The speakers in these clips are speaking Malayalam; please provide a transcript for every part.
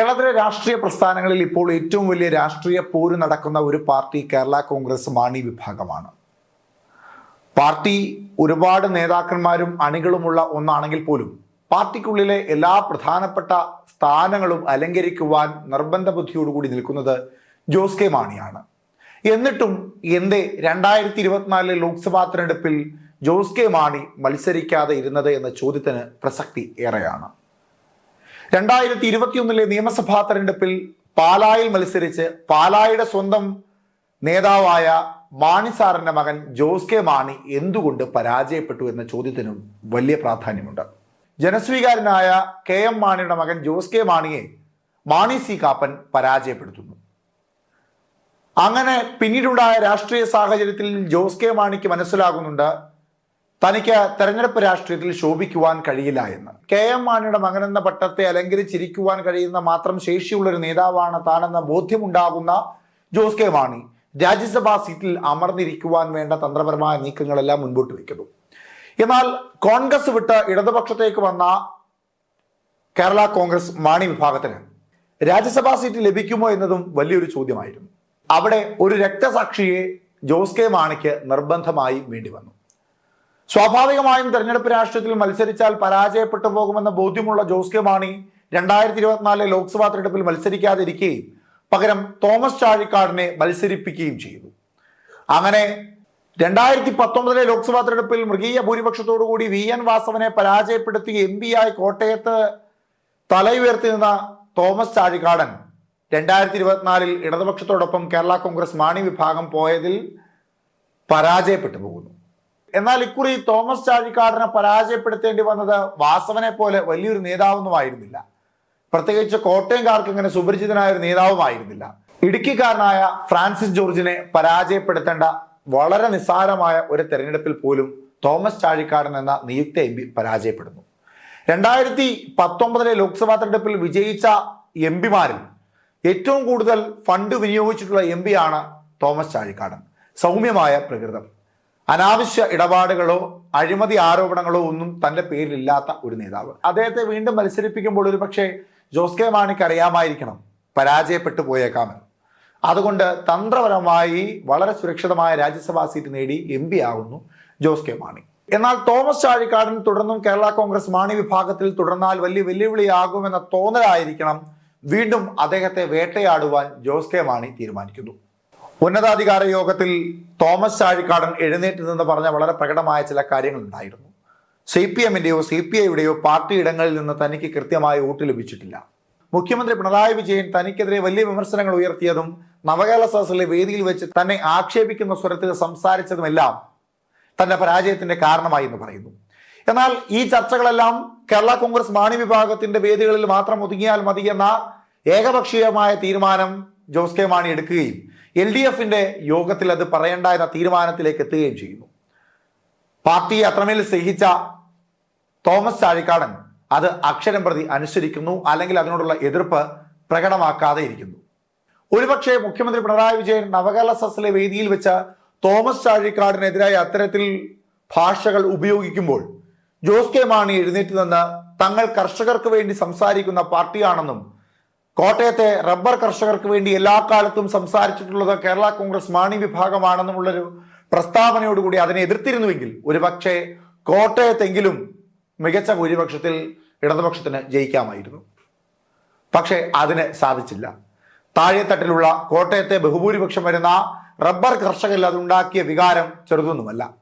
കേരളത്തിലെ രാഷ്ട്രീയ പ്രസ്ഥാനങ്ങളിൽ ഇപ്പോൾ ഏറ്റവും വലിയ രാഷ്ട്രീയ പോര് നടക്കുന്ന ഒരു പാർട്ടി കേരള കോൺഗ്രസ് മാണി വിഭാഗമാണ്. പാർട്ടി ഒരുപാട് നേതാക്കന്മാരും അണികളുമുള്ള ഒന്നാണെങ്കിൽ പോലും പാർട്ടിക്കുള്ളിലെ എല്ലാ പ്രധാനപ്പെട്ട സ്ഥാനങ്ങളും അലങ്കരിക്കുവാൻ നിർബന്ധ ബുദ്ധിയോടുകൂടി നിൽക്കുന്നത് ജോസ് കെ മാണിയാണ്. എന്നിട്ടും എന്തേ രണ്ടായിരത്തി ഇരുപത്തിനാലിലെ ലോക്സഭാ തെരഞ്ഞെടുപ്പിൽ ജോസ് കെ മാണി മത്സരിക്കാതെ ഇരുന്നത് എന്ന ചോദ്യത്തിന് പ്രസക്തി ഏറെയാണ്. രണ്ടായിരത്തി ഇരുപത്തിയൊന്നിലെ നിയമസഭാ തെരഞ്ഞെടുപ്പിൽ പാലായിൽ മത്സരിച്ച് പാലായുടെ സ്വന്തം നേതാവായ മാണി സാറിന്റെ മകൻ ജോസ് കെ മാണി എന്തുകൊണ്ട് പരാജയപ്പെട്ടു എന്ന ചോദ്യത്തിനും വലിയ പ്രാധാന്യമുണ്ട്. ജനസ്വീകാരനായ കെ എം മാണിയുടെ മകൻ ജോസ് കെ മാണിയെ മാണി സി കാപ്പൻ പരാജയപ്പെടുത്തുന്നു. അങ്ങനെ പിന്നീടുണ്ടായ രാഷ്ട്രീയ സാഹചര്യത്തിൽ ജോസ് കെ മാണിക്ക് മനസ്സിലാകുന്നുണ്ട് തനിക്ക് തെരഞ്ഞെടുപ്പ് രാഷ്ട്രീയത്തിൽ ശോഭിക്കുവാൻ കഴിയില്ല എന്ന്. കെ എം മാണിയുടെ മകനെന്ന പട്ടത്തെ അലങ്കരിച്ചിരിക്കുവാൻ കഴിയുന്ന മാത്രം ശേഷിയുള്ള ഒരു നേതാവാണ് താനെന്ന ബോധ്യമുണ്ടാകുന്ന ജോസ് കെ മാണി. രാജ്യസഭാ സീറ്റിൽ അമർന്നിരിക്കുവാൻ വേണ്ട തന്ത്രപരമായ നീക്കങ്ങളെല്ലാം മുൻപോട്ട് വയ്ക്കുന്നു. എന്നാൽ കോൺഗ്രസ് വിട്ട് ഇടതുപക്ഷത്തേക്ക് വന്ന കേരള കോൺഗ്രസ് മാണി വിഭാഗത്തിന് രാജ്യസഭാ സീറ്റ് ലഭിക്കുമോ എന്നതും വലിയൊരു ചോദ്യമായിരുന്നു. അവിടെ ഒരു രക്തസാക്ഷിയെ ജോസ് കെ മാണിക്ക് നിർബന്ധമായി വേണ്ടി വന്നു. സ്വാഭാവികമായും തെരഞ്ഞെടുപ്പ് രാഷ്ട്രീയത്തിൽ മത്സരിച്ചാൽ പരാജയപ്പെട്ടു പോകുമെന്ന ബോധ്യമുള്ള ജോസ് കെ മാണി രണ്ടായിരത്തി ഇരുപത്തിനാലിലെ ലോക്സഭാ തെരഞ്ഞെടുപ്പിൽ മത്സരിക്കാതിരിക്കുകയും പകരം തോമസ് ചാഴിക്കാടിനെ മത്സരിപ്പിക്കുകയും ചെയ്തു. അങ്ങനെ രണ്ടായിരത്തി പത്തൊമ്പതിലെ ലോക്സഭാ തെരഞ്ഞെടുപ്പിൽ മൃഗീയ ഭൂരിപക്ഷത്തോടുകൂടി വി എൻ വാസവനെ പരാജയപ്പെടുത്തി എം പി ആയി കോട്ടയത്ത് തലയുയർത്തി നിന്ന തോമസ് ചാഴിക്കാടൻ രണ്ടായിരത്തി ഇരുപത്തിനാലിൽ ഇടതുപക്ഷത്തോടൊപ്പം കേരള കോൺഗ്രസ് മാണി വിഭാഗം പോയതിൽ പരാജയപ്പെട്ടു പോകുന്നു. എന്നാൽ ഇക്കുറി തോമസ് ചാഴിക്കാടനെ പരാജയപ്പെടുത്തേണ്ടി വന്നത് വാസവനെ പോലെ വലിയൊരു നേതാവൊന്നുമായിരുന്നില്ല. പ്രത്യേകിച്ച് കോട്ടയംകാർക്ക് ഇങ്ങനെ സുപരിചിതനായ ഒരു നേതാവുമായിരുന്നില്ല. ഇടുക്കിക്കാരനായ ഫ്രാൻസിസ് ജോർജിനെ പരാജയപ്പെടുത്തേണ്ട വളരെ നിസ്സാരമായ ഒരു തെരഞ്ഞെടുപ്പിൽ പോലും തോമസ് ചാഴിക്കാടൻ എന്ന നിയുക്ത എം പി പരാജയപ്പെടുന്നു. രണ്ടായിരത്തി പത്തൊമ്പതിലെ ലോക്സഭാ തെരഞ്ഞെടുപ്പിൽ വിജയിച്ച എം പിമാരിൽ ഏറ്റവും കൂടുതൽ ഫണ്ട് വിനിയോഗിച്ചിട്ടുള്ള എം ആണ് തോമസ് ചാഴിക്കാടൻ. സൗമ്യമായ പ്രകൃതം. അനാവശ്യ ഇടപാടുകളോ അഴിമതി ആരോപണങ്ങളോ ഒന്നും തന്റെ പേരിലില്ലാത്ത ഒരു നേതാവ്. അദ്ദേഹത്തെ വീണ്ടും മത്സരിപ്പിക്കുമ്പോൾ ഒരു പക്ഷേ ജോസ് കെ മാണിക്ക് അറിയാമായിരിക്കണം പരാജയപ്പെട്ടു പോയേക്കാമെന്ന്. അതുകൊണ്ട് തന്ത്രപരമായി വളരെ സുരക്ഷിതമായ രാജ്യസഭാ സീറ്റ് നേടി എം പി ആകുന്നു ജോസ് കെ മാണി. എന്നാൽ തോമസ് ചാഴിക്കാടൻ തുടർന്നും കേരള കോൺഗ്രസ് മാണി വിഭാഗത്തിൽ തുടർന്നാൽ വലിയ വെല്ലുവിളിയാകുമെന്ന തോന്നലായിരിക്കണം വീണ്ടും അദ്ദേഹത്തെ വേട്ടയാടുവാൻ ജോസ് കെ മാണി തീരുമാനിക്കുന്നു. ഉന്നതാധികാര യോഗത്തിൽ തോമസ് ചാഴിക്കാടൻ എഴുന്നേറ്റ് നിന്ന് പറഞ്ഞ വളരെ പ്രകടമായ ചില കാര്യങ്ങൾ ഉണ്ടായിരുന്നു സി പി എമ്മിന്റെയോ സി പി ഐയുടെയോ പാർട്ടി ഇടങ്ങളിൽ നിന്ന് തനിക്ക് കൃത്യമായ വോട്ട് ലഭിച്ചിട്ടില്ല. മുഖ്യമന്ത്രി പിണറായി വിജയൻ തനിക്കെതിരെ വലിയ വിമർശനങ്ങൾ ഉയർത്തിയതും നവകേരള സദസ്സിലെ വേദിയിൽ വെച്ച് തന്നെ ആക്ഷേപിക്കുന്ന സ്വരത്തിൽ സംസാരിച്ചതുമെല്ലാം തന്റെ പരാജയത്തിന്റെ കാരണമായി എന്ന് പറയുന്നു. എന്നാൽ ഈ ചർച്ചകളെല്ലാം കേരള കോൺഗ്രസ് മാണി വിഭാഗത്തിന്റെ വേദികളിൽ മാത്രം ഒതുങ്ങിയാൽ മതി എന്ന ഏകപക്ഷീയമായ തീരുമാനം ജോസ് കെ മാണി എടുക്കുകയും എൽ ഡി എഫിന്റെ യോഗത്തിൽ അത് പറയേണ്ട എന്ന തീരുമാനത്തിലേക്ക് എത്തുകയും ചെയ്യുന്നു. പാർട്ടിയെ അത്രമേൽ സ്നേഹിച്ച തോമസ് ചാഴിക്കാടൻ അത് അക്ഷരം പ്രതി അനുസരിക്കുന്നു അല്ലെങ്കിൽ അതിനോടുള്ള എതിർപ്പ് പ്രകടമാക്കാതെ ഇരിക്കുന്നു. ഒരുപക്ഷെ മുഖ്യമന്ത്രി പിണറായി വിജയൻ നവകേരള സസിലെ വേദിയിൽ വെച്ച് തോമസ് ചാഴിക്കാടിനെതിരായ അത്തരത്തിൽ ഭാഷകൾ ഉപയോഗിക്കുമ്പോൾ ജോസ് കെ മാണി എഴുന്നേറ്റ് നിന്ന് തങ്ങൾ കർഷകർക്ക് വേണ്ടി സംസാരിക്കുന്ന പാർട്ടിയാണെന്നും കോട്ടയത്തെ റബ്ബർ കർഷകർക്ക് വേണ്ടി എല്ലാ കാലത്തും സംസാരിച്ചിട്ടുള്ളത് കേരള കോൺഗ്രസ് മാണി വിഭാഗമാണെന്നുമുള്ളൊരു പ്രസ്താവനയോടുകൂടി അതിനെ എതിർത്തിരുന്നുവെങ്കിൽ ഒരുപക്ഷെ കോട്ടയത്തെങ്കിലും മികച്ച ഭൂരിപക്ഷത്തിൽ ഇടതുപക്ഷത്തിന് ജയിക്കാമായിരുന്നു. പക്ഷേ അതിന് സാധിച്ചില്ല. താഴെത്തട്ടിലുള്ള കോട്ടയത്തെ ബഹുഭൂരിപക്ഷം വരുന്ന റബ്ബർ കർഷകരിൽ അതുണ്ടാക്കിയ വികാരം ചെറുതൊന്നുമല്ല.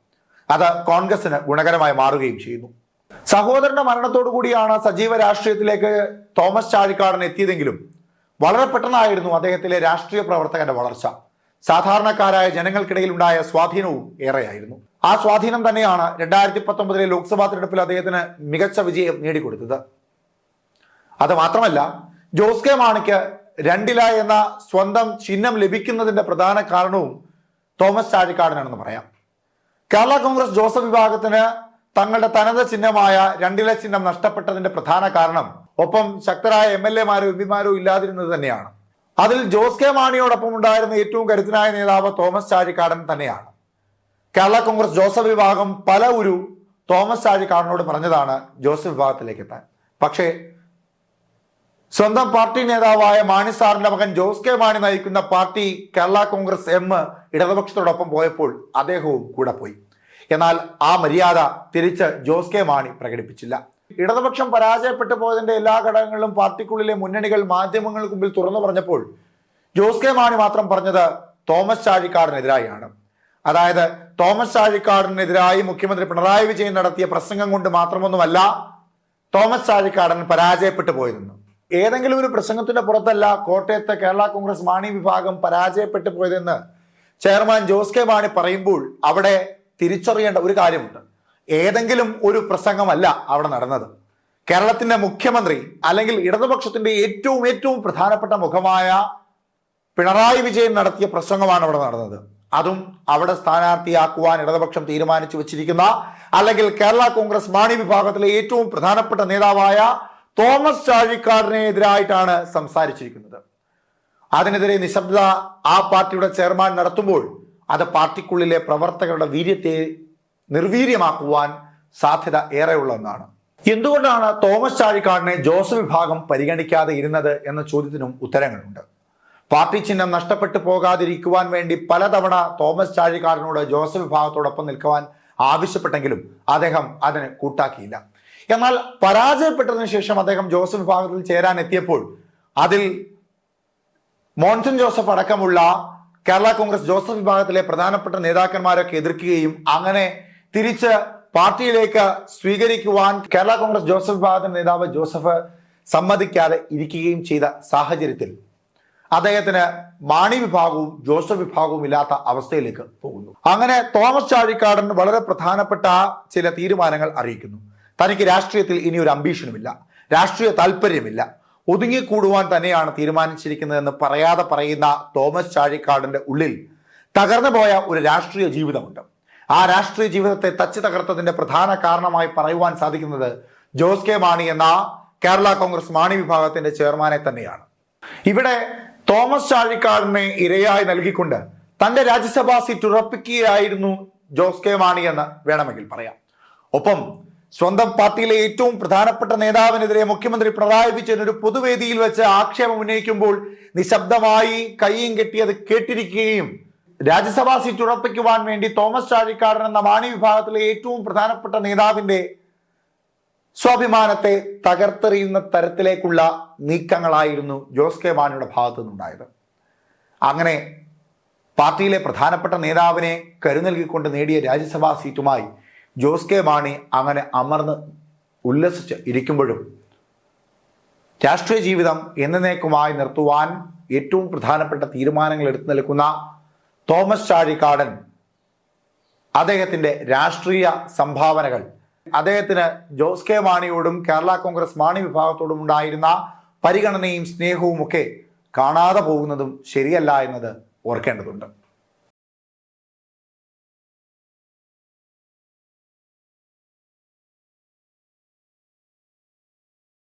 അത് കോൺഗ്രസിന് ഗുണകരമായി മാറുകയും ചെയ്യുന്നു. സഹോദരന്റെ മരണത്തോടു കൂടിയാണ് സജീവ രാഷ്ട്രീയത്തിലേക്ക് തോമസ് ചാഴിക്കാടൻ എത്തിയതെങ്കിലും വളരെ പെട്ടെന്നായിരുന്നു അദ്ദേഹത്തിലെ രാഷ്ട്രീയ പ്രവർത്തകന്റെ വളർച്ച. സാധാരണക്കാരായ ജനങ്ങൾക്കിടയിൽ ഉണ്ടായ സ്വാധീനവും ഏറെയായിരുന്നു. ആ സ്വാധീനം തന്നെയാണ് രണ്ടായിരത്തി പത്തൊമ്പതിലെ ലോക്സഭാ തെരഞ്ഞെടുപ്പിൽ അദ്ദേഹത്തിന് മികച്ച വിജയം നേടിക്കൊടുത്തത്. അത് മാത്രമല്ല ജോസ് കെ മാണിക്ക് രണ്ടില എന്ന സ്വന്തം ചിഹ്നം ലഭിക്കുന്നതിന്റെ പ്രധാന കാരണവും തോമസ് ചാഴിക്കാടനാണെന്ന് പറയാം. കേരള കോൺഗ്രസ് ജോസഫ് വിഭാഗത്തിന് തങ്ങളുടെ തനത് ചിഹ്നമായ രണ്ടില ചിഹ്നം നഷ്ടപ്പെട്ടതിന്റെ പ്രധാന കാരണം ഒപ്പം ശക്തരായ എം എൽ എമാരോ എം ഇല്ലാതിരുന്നത് തന്നെയാണ്. അതിൽ ജോസ് കെ മാണിയോടൊപ്പം ഉണ്ടായിരുന്ന ഏറ്റവും കരുത്തനായ നേതാവ് തോമസ് ചാഴിക്കാടൻ തന്നെയാണ്. കേരള കോൺഗ്രസ് ജോസഫ് വിഭാഗം പല ഒരു തോമസ് ചാഴിക്കാടനോട് പറഞ്ഞതാണ് ജോസഫ് വിഭാഗത്തിലേക്ക് എത്താൻ. പക്ഷേ സ്വന്തം പാർട്ടി നേതാവായ മാണി സാറിന്റെ മകൻ ജോസ് കെ മാണി നയിക്കുന്ന പാർട്ടി കേരള കോൺഗ്രസ് എം ഇടതുപക്ഷത്തോടൊപ്പം പോയപ്പോൾ അദ്ദേഹവും കൂടെ പോയി. എന്നാൽ ആ മര്യാദ തിരിച്ച് ജോസ് കെ മാണി പ്രകടിപ്പിച്ചില്ല. ഇടതുപക്ഷം പരാജയപ്പെട്ടു പോയതിന്റെ എല്ലാ ഘടകങ്ങളിലും പാർട്ടിക്കുള്ളിലെ മുന്നണികൾ മാധ്യമങ്ങൾക്ക് മുമ്പിൽ തുറന്നു പറഞ്ഞപ്പോൾ ജോസ് കെ മാണി മാത്രം പറഞ്ഞത് തോമസ് ചാഴിക്കാടിനെതിരായാണ്. അതായത് തോമസ് ചാഴിക്കാടിനെതിരായി മുഖ്യമന്ത്രി പിണറായി വിജയൻ നടത്തിയ പ്രസംഗം കൊണ്ട് മാത്രമൊന്നുമല്ല തോമസ് ചാഴിക്കാടൻ പരാജയപ്പെട്ടു പോയതെന്ന്. ഏതെങ്കിലും ഒരു പ്രസംഗത്തിന്റെ പുറത്തല്ല കോട്ടയത്തെ കേരള കോൺഗ്രസ് മാണി വിഭാഗം പരാജയപ്പെട്ടു പോയതെന്ന് ചെയർമാൻ ജോസ് കെ മാണി പറയുമ്പോൾ അവിടെ തിരിച്ചറിയേണ്ട ഒരു കാര്യമുണ്ട്. ഏതെങ്കിലും ഒരു പ്രസംഗമല്ല അവിടെ നടന്നത്. കേരളത്തിന്റെ മുഖ്യമന്ത്രി അല്ലെങ്കിൽ ഇടതുപക്ഷത്തിന്റെ ഏറ്റവും ഏറ്റവും പ്രധാനപ്പെട്ട മുഖമായ പിണറായി വിജയൻ നടത്തിയ പ്രസംഗമാണ് അവിടെ നടന്നത്. അതും അവിടെ സ്ഥാനാർത്ഥിയാക്കുവാൻ ഇടതുപക്ഷം തീരുമാനിച്ചു വെച്ചിരിക്കുന്ന അല്ലെങ്കിൽ കേരള കോൺഗ്രസ് മാണി വിഭാഗത്തിലെ ഏറ്റവും പ്രധാനപ്പെട്ട നേതാവായ തോമസ് ചാഴിക്കാടിനെതിരായിട്ടാണ് സംസാരിച്ചിരിക്കുന്നത്. അതിനെതിരെ നിശബ്ദ ആ പാർട്ടിയുടെ ചെയർമാൻ നടത്തുമ്പോൾ അത് പാർട്ടിക്കുള്ളിലെ പ്രവർത്തകരുടെ വീര്യത്തെ നിർവീര്യമാക്കുവാൻ സാധ്യത ഏറെയുള്ള ഒന്നാണ്. എന്തുകൊണ്ടാണ് തോമസ് ചാഴിക്കാടിനെ ജോസഫ് വിഭാഗം പരിഗണിക്കാതെ ഇരുന്നത് എന്ന ചോദ്യത്തിനും ഉത്തരങ്ങളുണ്ട്. പാർട്ടി ചിഹ്നം നഷ്ടപ്പെട്ടു പോകാതിരിക്കുവാൻ വേണ്ടി പലതവണ തോമസ് ചാഴിക്കാടിനോട് ജോസഫ് വിഭാഗത്തോടൊപ്പം നിൽക്കുവാൻ ആവശ്യപ്പെട്ടെങ്കിലും അദ്ദേഹം അതിന് കൂട്ടാക്കിയില്ല. എന്നാൽ പരാജയപ്പെട്ടതിനു ശേഷം അദ്ദേഹം ജോസഫ് വിഭാഗത്തിൽ ചേരാൻ എത്തിയപ്പോൾ അതിൽ മോൺസൺ ജോസഫ് അടക്കമുള്ള കേരള കോൺഗ്രസ് ജോസഫ് വിഭാഗത്തിലെ പ്രധാനപ്പെട്ട നേതാക്കന്മാരൊക്കെ എതിർക്കുകയും അങ്ങനെ തിരിച്ച് പാർട്ടിയിലേക്ക് സ്വീകരിക്കുവാൻ കേരള കോൺഗ്രസ് ജോസഫ് വിഭാഗത്തിന്റെ നേതാവ് ജോസഫ് സമ്മതിക്കാതെ ഇരിക്കുകയും ചെയ്ത സാഹചര്യത്തിൽ അദ്ദേഹത്തിന് മാണി വിഭാഗവും ജോസഫ് വിഭാഗവും ഇല്ലാത്ത അവസ്ഥയിലേക്ക് പോകുന്നു. അങ്ങനെ തോമസ് ചാഴിക്കാടൻ വളരെ പ്രധാനപ്പെട്ട ചില തീരുമാനങ്ങൾ അറിയിക്കുന്നു. തനിക്ക് രാഷ്ട്രീയത്തിൽ ഇനി ഒരു അംബീഷനുമില്ല രാഷ്ട്രീയ താല്പര്യമില്ല. ഒതുങ്ങിക്കൂടുവാൻ തന്നെയാണ് തീരുമാനിച്ചിരിക്കുന്നതെന്ന് പറയാതെ പറയുന്ന തോമസ് ചാഴിക്കാടിന്റെ ഉള്ളിൽ തകർന്നു പോയ ഒരു രാഷ്ട്രീയ ജീവിതമുണ്ട്. ആ രാഷ്ട്രീയ ജീവിതത്തെ തച്ച് തകർത്തതിന്റെ പ്രധാന കാരണമായി പറയുവാൻ സാധിക്കുന്നത് ജോസ് കെ മാണി എന്ന കേരള കോൺഗ്രസ് മാണി വിഭാഗത്തിന്റെ ചെയർമാനെ തന്നെയാണ്. ഇവിടെ തോമസ് ചാഴിക്കാടിനെ ഇരയായി നൽകിക്കൊണ്ട് തന്റെ രാജ്യസഭാ സീറ്റ് ഉറപ്പിക്കുകയായിരുന്നു ജോസ് കെ മാണി എന്ന് വേണമെങ്കിൽ പറയാം. ഒപ്പം സ്വന്തം പാർട്ടിയിലെ ഏറ്റവും പ്രധാനപ്പെട്ട നേതാവിനെതിരെ മുഖ്യമന്ത്രി പിണറായി വിജയൻ ഒരു പൊതുവേദിയിൽ വെച്ച് ആക്ഷേപം ഉന്നയിക്കുമ്പോൾ നിശബ്ദമായി കൈയും കെട്ടിയത് കേട്ടിരിക്കുകയും രാജ്യസഭാ സീറ്റ് ഉറപ്പിക്കുവാൻ വേണ്ടി തോമസ് ചാഴിക്കാടൻ എന്ന മാണി വിഭാഗത്തിലെ ഏറ്റവും പ്രധാനപ്പെട്ട നേതാവിന്റെ സ്വാഭിമാനത്തെ തകർത്തെറിയുന്ന തരത്തിലേക്കുള്ള നീക്കങ്ങളായിരുന്നു ജോസ് കെ മാണിയുടെ ഭാഗത്തു നിന്നുണ്ടായത്. അങ്ങനെ പാർട്ടിയിലെ പ്രധാനപ്പെട്ട നേതാവിനെ കരുനൽകിക്കൊണ്ട് നേടിയ രാജ്യസഭാ സീറ്റുമായി ജോസ് കെ മാണി അങ്ങനെ അമർന്ന് ഉല്ലസിച്ച് ഇരിക്കുമ്പോഴും രാഷ്ട്രീയ ജീവിതം എന്നേക്കുമായി നിർത്തുവാൻ ഏറ്റവും പ്രധാനപ്പെട്ട തീരുമാനങ്ങൾ എടുത്തു നിൽക്കുന്ന തോമസ് ചാഴിക്കാടൻ അദ്ദേഹത്തിന്റെ രാഷ്ട്രീയ സംഭാവനകൾ. അദ്ദേഹത്തിന് ജോസ് കെ മാണിയോടും കേരള കോൺഗ്രസ് മാണി വിഭാഗത്തോടും ഉണ്ടായിരുന്ന പരിഗണനയും സ്നേഹവും ഒക്കെ കാണാതെ പോകുന്നതും ശരിയല്ല എന്നത് ഓർക്കേണ്ടതുണ്ട്.